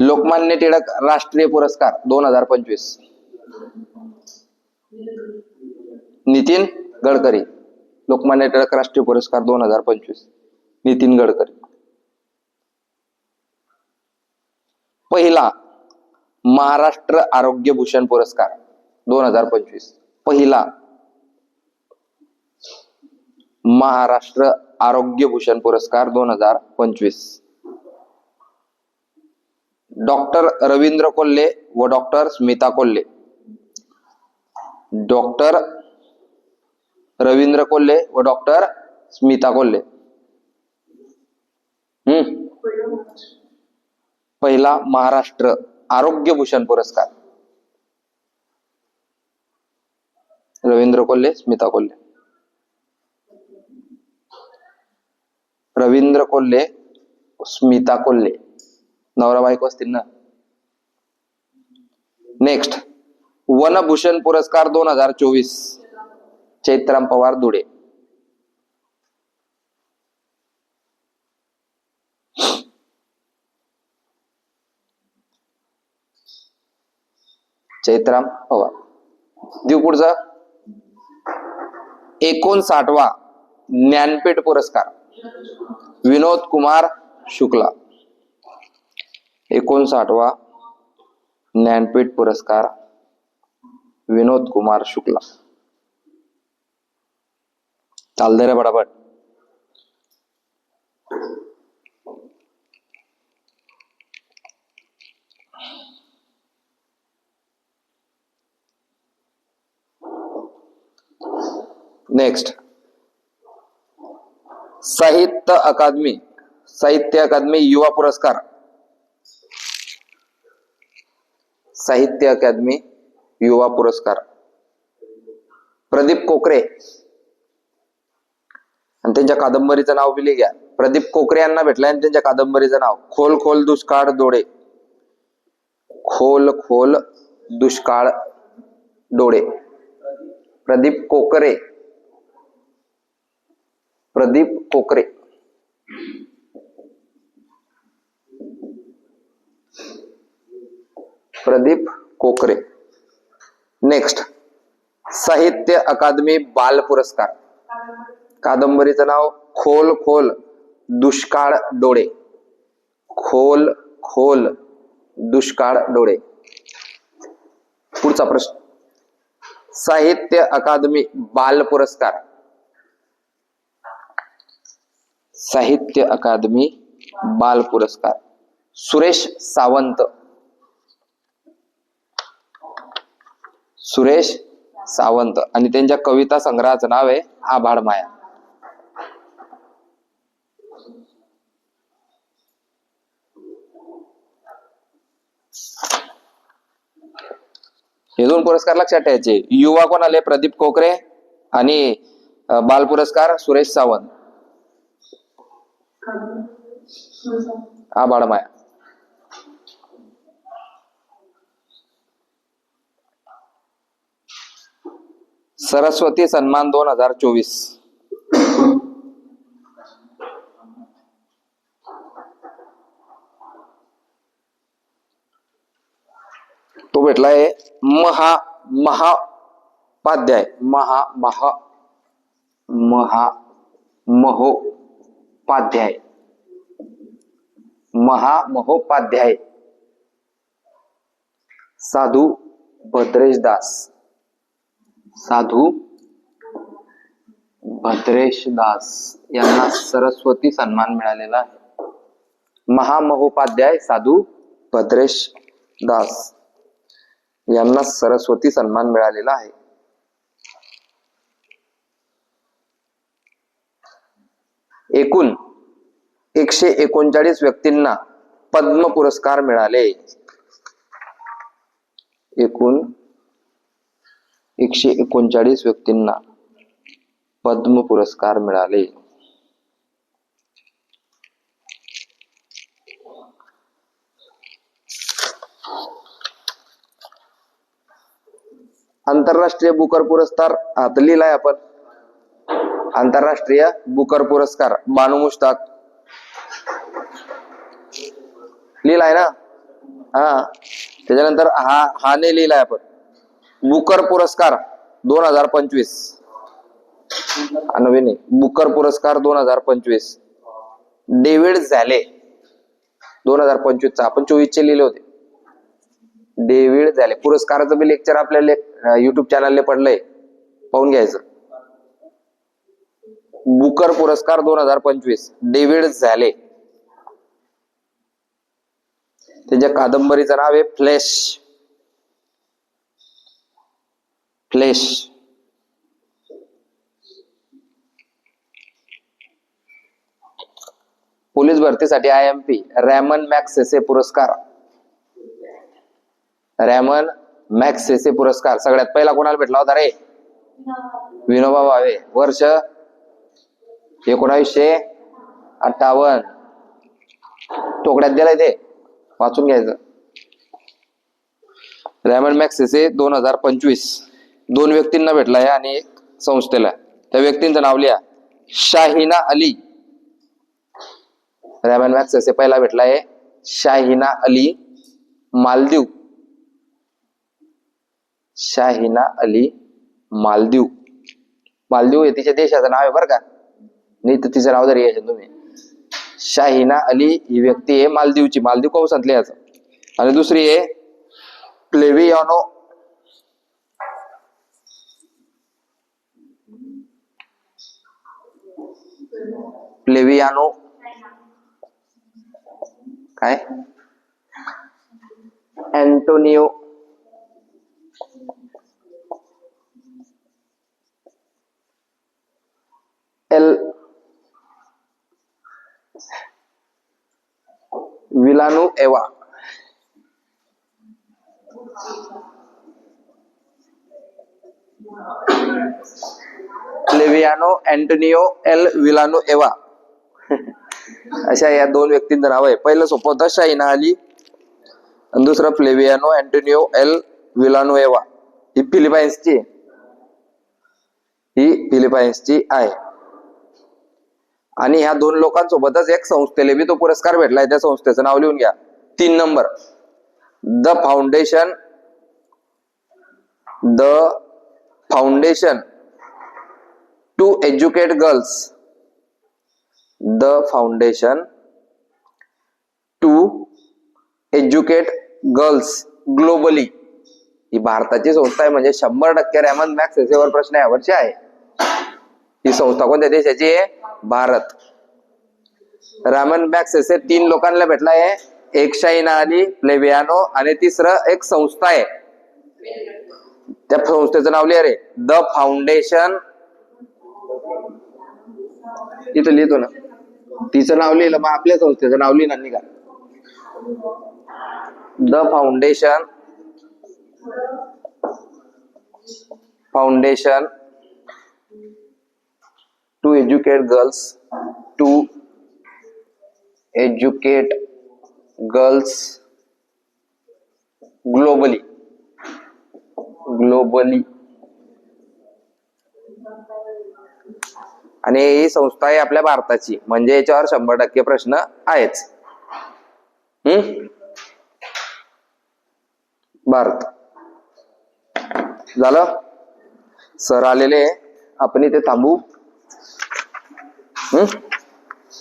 लोकमान्य टिळक राष्ट्रीय पुरस्कार दोन हजार पंचवीस. नितीन गडकरी लोकमान्य टिळक राष्ट्रीय पुरस्कार दोन हजार पंचवीस. नितीन गडकरी. पहिला महाराष्ट्र आरोग्य भूषण पुरस्कार दोन हजार पंचवीस. पहिला महाराष्ट्र आरोग्य भूषण पुरस्कार दोन हजार पंचवीस. डॉक्टर रवींद्र कोल्हे व डॉक्टर स्मिता कोल्हे। डॉक्टर रविंद्र कोल्हे व डॉक्टर स्मिता कोल्हे। हम्म? पहिला महाराष्ट्र आरोग्य भूषण पुरस्कार। रवींद्र कोल्हे, स्मिता कोल्हे। रवींद्र कोल्हे, स्मिता कोल्हे। नवरा बायको असतील ना? नेक्स्ट वनभूषण पुरस्कार दोन हजार चोवीस. चैत्राम पवार धुळे. चैत्राम पवार. देऊ पुढचा. एकोणसाठवा ज्ञानपीठ पुरस्कार. विनोद कुमार शुक्ला. एकोणसाठवा ज्ञानपीठ पुरस्कार विनोद कुमार शुक्ला. चालते रे पटापट नेक्स्ट साहित्य अकादमी साहित्य अकादमी युवा पुरस्कार. साहित्य अकादमी युवा पुरस्कार. प्रदीप कोकरे. आणि त्यांच्या कादंबरीचं नाव बी घ्या. प्रदीप कोकरे यांना भेटलंय आणि त्यांच्या कादंबरीचं नाव खोल खोल दुष्काळ डोळे. खोल खोल दुष्काळ डोळे. प्रदीप कोकरे. प्रदीप कोकरे. प्रदीप कोकरे. नेक्स्ट साहित्य अकादमी बाल पुरस्कार. कादंबरीचं नाव खोल खोल दुष्काळ डोळे. खोल खोल दुष्काळ डोळे. पुढचा प्रश्न. साहित्य अकादमी बाल पुरस्कार. साहित्य अकादमी बाल पुरस्कार. सुरेश सावंत. सुरेश सावंत आणि त्यांच्या कविता संग्रहाचं नाव आहे आभाळ माया. हे दोन पुरस्कार लक्षात ठेवायचे. युवा कोण आले प्रदीप कोकरे आणि बाल पुरस्कार सुरेश सावंत. आभाळ माया. सरस्वती सन्मान दोन हजार चोवीस. तो भेटलाय महा महापाध्याय महा महा महा महोपाध्याय. महामहोपाध्याय साधू भद्रेश दास. साधू भद्रेश दास यांना सरस्वती सन्मान मिळालेला आहे. महामहोपाध्याय साधू भद्रेश दास यांना सरस्वती सन्मान मिळालेला आहे. एकूण एकशे एकोणचाळीस व्यक्तींना पद्म पुरस्कार मिळाले. एकूण एकशे एकोणचाळीस व्यक्तींना पद्म पुरस्कार मिळाले. आंतरराष्ट्रीय बुकर पुरस्कार आता लिहिलाय आपण. आंतरराष्ट्रीय बुकर पुरस्कार बानू मुश्ताक. लिहिलाय ना? हा. त्याच्यानंतर हा हा नाही लिहिलाय आपण. बुकर पुरस्कार दोन हजार पंचवीस. नवीन बुकर पुरस्कार दोन हजार पंचवीस. डेव्हिड झॅले. दोन हजार पंचवीस चा आपण चोवीस चे लिहिले होते. डेव्हिड झाले. पुरस्काराचं बी लेक्चर आपल्या युट्यूब चॅनलने पडलंय. पाहून घ्यायचं. बुकर पुरस्कार दोन हजार पंचवीस. डेव्हिड झाले. त्याच्या कादंबरीचं नाव आहे फ्लॅश. Place पोलीस भरतीसाठी I M P Ramon Magsaysay पुरस्कार. रॅमन मॅक्सेसे पुरस्कार. सगळ्यात पहिला कोणाला भेटला होता रे? विनोबा भावे. वर्ष एकोणावीसशे अठ्ठावन्न. टोकड्यात दिलाय ते. वाचून घ्यायचं. रॅमन मॅक्सेसे दोन हजार पंचवीस. दोन व्यक्तींना भेटलाय आणि एक संस्थेला त्या व्यक्तींचं नाव लिहा. शाहिना अली. रायमन मॅक्स असे पहिला भेटलाय शाहिना अली मालदीव. शाहिना अली मालदीव. मालदीव हे तिच्या देशाचं नाव आहे बरं का? नाही तर तिचं नाव जरी यायचं तुम्ही. शाहिना अली ही व्यक्ती आहे मालदीवची. मालदीव कौसातली याचं? आणि दुसरी आहे प्लेवियानो प्लेवियानो काय अँटोनियो एल विलानु एवा लेवियानो अँटोनिओ एल विलानो एवा. अशा या दोन व्यक्तींचं नाव आहे. पहिलं सोपं होतं शाहिना अली. आणि दुसरं फ्लेवियानो अँटोनिओ एल विलानो एवा. ही फिलिपाईन्सची आहे. ही फिलिपाईन्सची आहे. आणि ह्या दोन लोकांसोबतच एक संस्थेला बी तो पुरस्कार भेटलाय त्या संस्थेचं नाव लिहून घ्या. तीन number. The foundation. The foundation. To educate girls. The foundation. To educate girls globally. ही भारताची संस्था आहे म्हणजे शंभर टक्के रॅमन मॅक्स एसेवर प्रश्न यावरचे आहे. ही संस्था कोणत्या देशाची आहे? भारत. रॅमन मॅक्स एसे तीन लोकांना भेटला आहे. एक शाहिना अली प्लेबियानो आणि तिसरं एक संस्था आहे. त्या संस्थेचं नाव लिहा रे. The foundation. तिथं लिहितो ना. तिचं नाव लिहिलं मग आपल्या संस्थेचं नाव लिहिणार निघा. का the foundation foundation to educate girls to educate girls globally globally आणि ही संस्था आहे आपल्या भारताची. म्हणजे याच्यावर शंभर टक्के प्रश्न आहेच. हम्म? भारत. झालं? सर आलेले आपण इथे थांबू. हम्म?